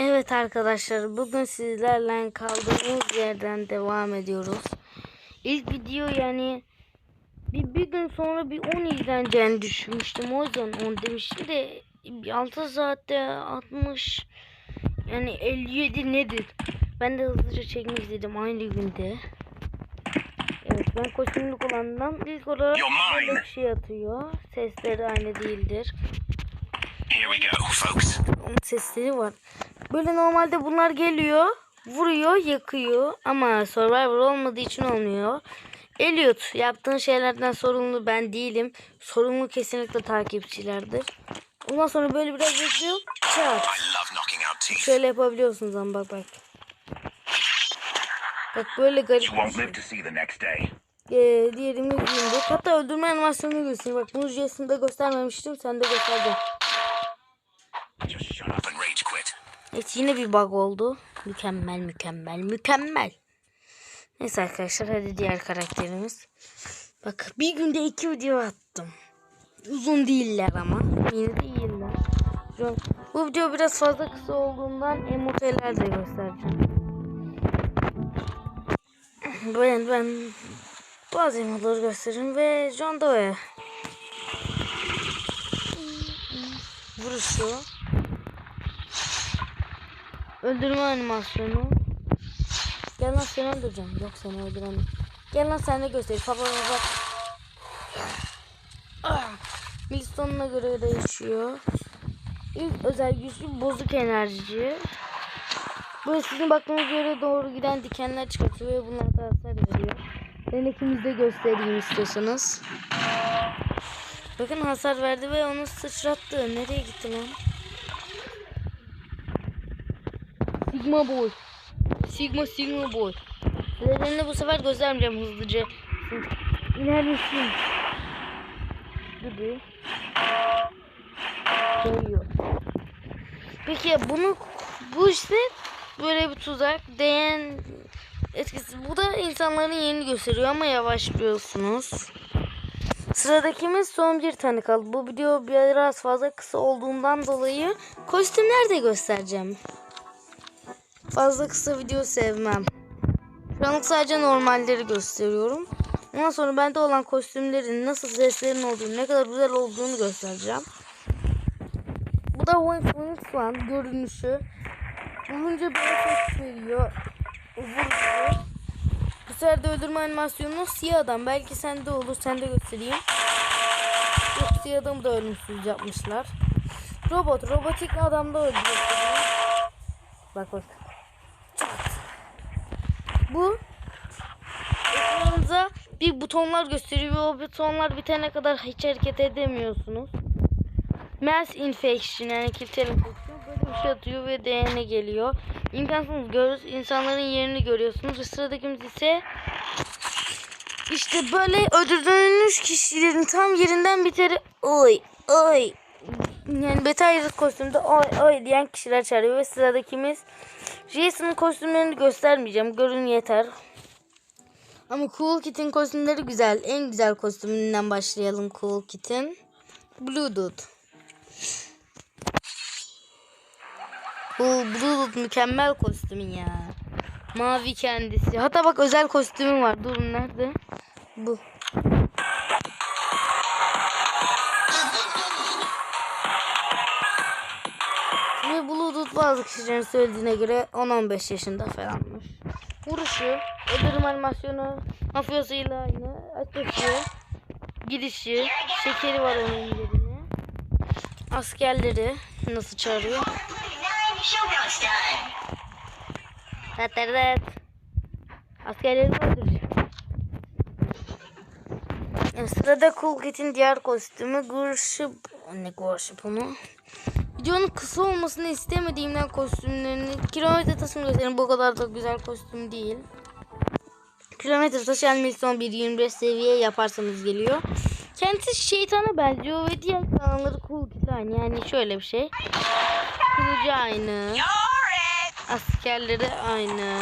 Evet arkadaşlar bugün sizlerle kaldığımız yerden devam ediyoruz. İlk video yani bir, bir gün sonra bir 10 izleneceğini düşünmüştüm. O yüzden 10 demiştim de 6 saatte 60 yani 57 nedir? Ben de hızlıca çekmek istedim aynı günde. Evet ben koşumluk olandan ilk olarak böyle bir şey atıyor. Sesleri aynı değildir. Here we go, folks. Onun sesleri var. Böyle normalde bunlar geliyor, vuruyor, yakıyor ama Survivor olmadığı için olmuyor. Elliot, yaptığın şeylerden sorumlu ben değilim. Sorumlu kesinlikle takipçilerdir. Ondan sonra böyle biraz bekliyor. Çat. Şöyle yapabiliyorsunuz ama bak bak. Bak böyle garip. Next day. Ee, diğerimi giyindik. Hatta öldürme animasyonunu göstereyim. Bak bunu Jason'da göstermemiştim. Sen de gösterdin. Evet yine bir bug oldu. Mükemmel mükemmel mükemmel. Neyse arkadaşlar hadi diğer karakterimiz. Bak bir günde iki video attım. Uzun değiller ama. Yine de iyiler. Bu video biraz fazla kısa olduğundan emoteler de göstereceğim. Ben ben bazı emoteleri göstereyim ve John Doe. Vuruşu. Öldürme animasyonu. Gel lan seni öldüreceğim. Yok seni öldüremem. Gel lan sen de göster. Bak, bak. Ah! Milston'una göre değişiyor. İlk özel güçlü bozuk enerji. Bu sizin baktığınız yere doğru giden dikenler çıkartıyor ve bunlar da hasar veriyor. Ben ikimiz de göstereyim istiyorsanız. Bakın hasar verdi ve onu sıçrattı. Nereye gitti lan? Sigma boy. Sigma Sigma boy. Nedenini bu sefer göstermeyeceğim hızlıca. İner misin? Gibi. Geliyor. Peki ya bunu bu işte böyle bir tuzak değen etkisi. Bu da insanların yerini gösteriyor ama yavaşlıyorsunuz. Sıradakimiz son bir tane kaldı. Bu video biraz fazla kısa olduğundan dolayı kostümler de göstereceğim. Fazla kısa video sevmem. Şu anlık sadece normalleri gösteriyorum. Ondan sonra bende olan kostümlerin nasıl seslerin olduğunu, ne kadar güzel olduğunu göstereceğim. Bu da Wing Wing Fan görünüşü. Vurunca bir efekt veriyor. Vuruyor. Bu sefer de öldürme animasyonu siyah adam. Belki sende olur. Sen de göstereyim. Yok siyah adamı da ölümsüz yapmışlar. Robot. Robotik adam da öldürüyor. Bak bak. Bu ekranınıza bir butonlar gösteriyor o butonlar bitene kadar hiç hareket edemiyorsunuz. Mass infection yani kitle enfeksiyon böyle bir şey atıyor ve DNA geliyor. İmkansız görürüz. insanların yerini görüyorsunuz ve sıradakimiz ise işte böyle öldürdüğünüz kişilerin tam yerinden biteri oy oy yani beta kostümde oy oy diyen kişiler çağırıyor ve sıradakimiz Jason'ın kostümlerini göstermeyeceğim. Görün yeter. Ama Cool Kit'in kostümleri güzel. En güzel kostümünden başlayalım Cool Kit'in. Blue Dude. Cool Blue Dude mükemmel kostümün ya. Mavi kendisi. Hatta bak özel kostümü var. Durun nerede? Bu. Bazı kişilerin söylediğine göre 10-15 yaşında falanmış. Vuruşu, öldürüm animasyonu, mafyosuyla aynı. Ateşi, gidişi, şekeri var onun yerine. Askerleri nasıl çağırıyor? Tatırdat. Askerleri öldürecek. Yani sırada Cool Kit'in diğer kostümü Worship. Ne Worship onu? Videonun kısa olmasını istemediğimden kostümlerini kilometre taşını göstereyim. Bu kadar da güzel kostüm değil. Kilometre taşı animasyon 1.25 seviye yaparsanız geliyor. Kendisi şeytana benziyor ve diğer kanalları cool aynı. Yani şöyle bir şey. Kılıcı aynı. Askerleri aynı.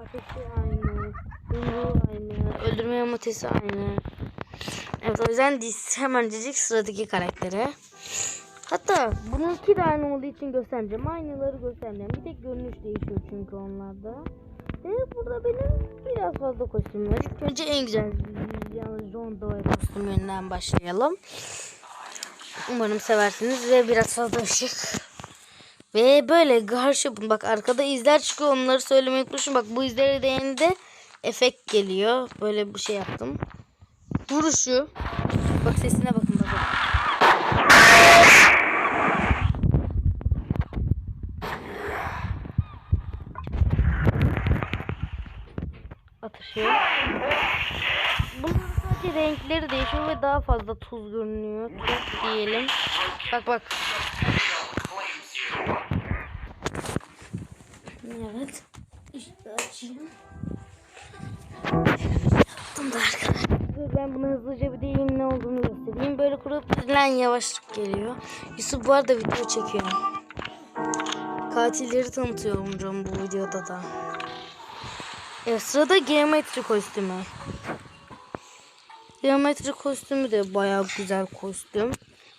Ateşi aynı. Yumruğu aynı. Öldürme yamutesi aynı. Evet o yüzden hemencecik sıradaki karaktere. Hatta bunun iki tane olduğu için göstereceğim. Aynıları göstereceğim. Bir tek görünüş değişiyor çünkü onlarda. Ve burada benim biraz fazla kostüm var. İlk önce en güzel yani John Doe kostümünden başlayalım. Umarım seversiniz ve biraz fazla ışık. Ve böyle karşı bak arkada izler çıkıyor onları söylemeyi unutmuşum. Bak bu izleri değende efekt geliyor. Böyle bir şey yaptım. Vuruşu. Bak sesine bakın bakın. Atışı. Bunun sadece renkleri değişiyor ve daha fazla tuz görünüyor. Tuz diyelim. Bak bak. Evet. İşte açayım. Yaptım da arkadaşlar. Ben bunu hızlıca bir deyim ne olduğunu göstereyim. Böyle kurup dizilen yavaşlık geliyor. Yusuf bu arada video çekiyor. Katilleri tanıtıyorum canım bu videoda da. Evet sırada geometri kostümü. Geometri kostümü de bayağı güzel kostüm.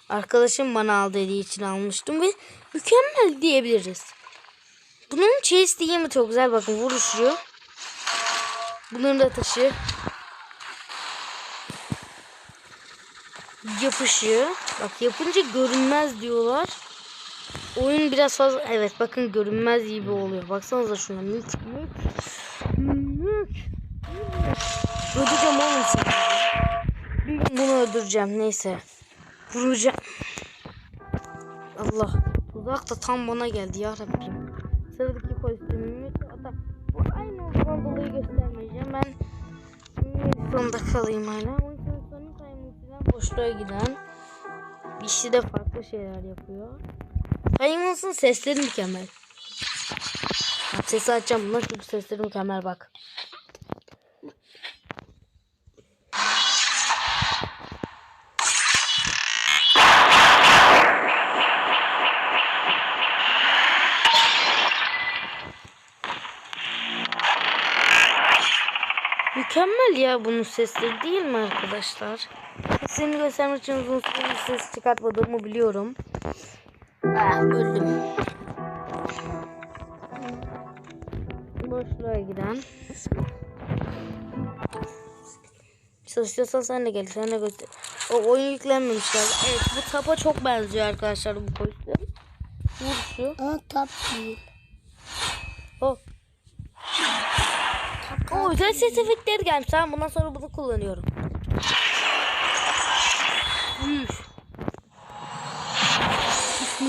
Arkadaşım bana al dediği için almıştım ve mükemmel diyebiliriz. Bunun chase diyemi çok güzel bakın vuruşuyor. Bunun da taşı. Yapışıyor. Bak yapınca görünmez diyorlar. Oyun biraz fazla evet bakın görünmez gibi oluyor. Baksanıza şuna mük mük. Mük. Öldüreceğim oğlum seni. Bir gün bunu öldüreceğim neyse. Vuracağım. Allah. Tuzak da tam bana geldi ya Rabbim. Sıradaki kostümümüz hatta bu aynı olduğundan dolayı göstermeyeceğim. Ben sonunda kalayım hala. Yüzden Sonic Time'ın boşluğa giden işi de farklı şeyler yapıyor. Time'ın sesleri mükemmel. Bak sesi açacağım bunlar çünkü sesleri mükemmel bak. Mükemmel ya bunun sesleri değil mi arkadaşlar? Sesini göstermek için uzun süre ses çıkartmadığımı biliyorum. Ah öldüm. Boşluğa giden. Çalışıyorsan sen de gel. Sen de göster. O oyun yüklenmemişler. Evet bu tapa çok benziyor arkadaşlar bu kostüm. Vuruşu. Ama tap değil. O. O özel ses efektleri gelmiş. Tamam bundan sonra bunu kullanıyorum.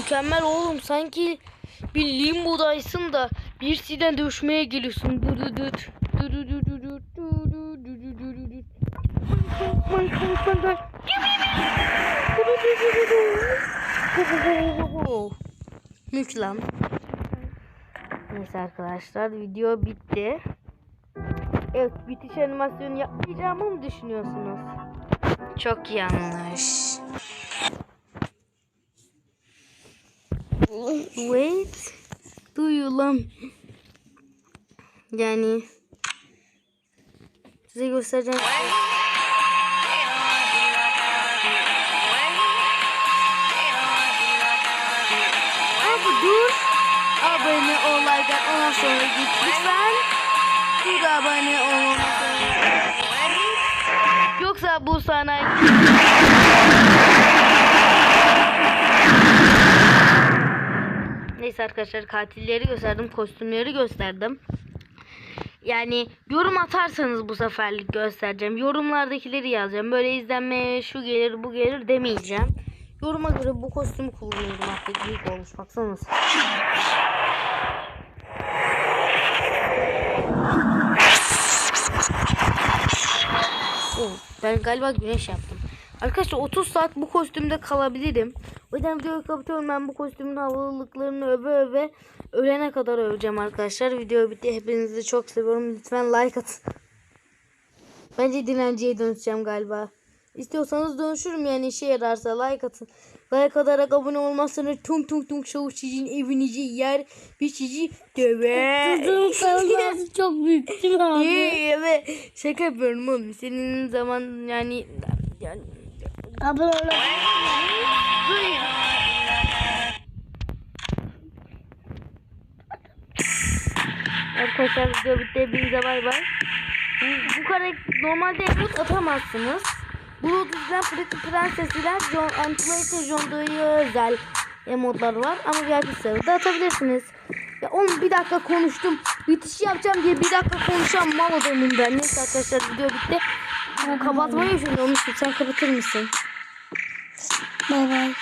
mükemmel oğlum. Sanki bir limbodaysın da bir siden dövüşmeye geliyorsun. Dürüdüt. Neyse arkadaşlar video bitti. Evet bitiş animasyonu yapmayacağımı mı düşünüyorsunuz? Çok yanlış. Wait. Duyulam. Yani size göstereceğim. Abi dur. Abone ol, like at, ondan sonra git lütfen. Dur abone ol. Yoksa bu sana... Neyse arkadaşlar katilleri gösterdim, kostümleri gösterdim. Yani yorum atarsanız bu seferlik göstereceğim. Yorumlardakileri yazacağım. Böyle izlenmeye şu gelir bu gelir demeyeceğim. Yoruma göre bu kostümü kullanıyorum artık. Büyük olmuş baksanız. Ben galiba güneş yaptım. Arkadaşlar 30 saat bu kostümde kalabilirim. O yüzden videoyu kapatıyorum. Ben bu kostümün havalılıklarını öve öve ölene kadar öveceğim arkadaşlar. Video bitti. Hepinizi çok seviyorum. Lütfen like atın. Bence dilenciye dönüşeceğim galiba. İstiyorsanız dönüşürüm yani işe yararsa like atın. Like atarak abone olmazsanız tung tung tung show sizin evinizi yer ve sizi döver. Kalması çok büyük değil mi abi? Evet şaka yapıyorum oğlum. Senin zaman yani yani Abone Arkadaşlar video bitti. Hepinize bay bay. Bu, bu kare normalde Ebrut atamazsınız. Blue Disney Pretty Princess ile John and John Doe'ye özel emotlar var. Ama VIP serverda atabilirsiniz. Ya oğlum bir dakika konuştum. Bitiş yapacağım diye bir dakika konuşan mal adamım ben. Neyse arkadaşlar video bitti. Bunu kapatmayı düşünüyorum. Sen kapatır mısın? Bay bay.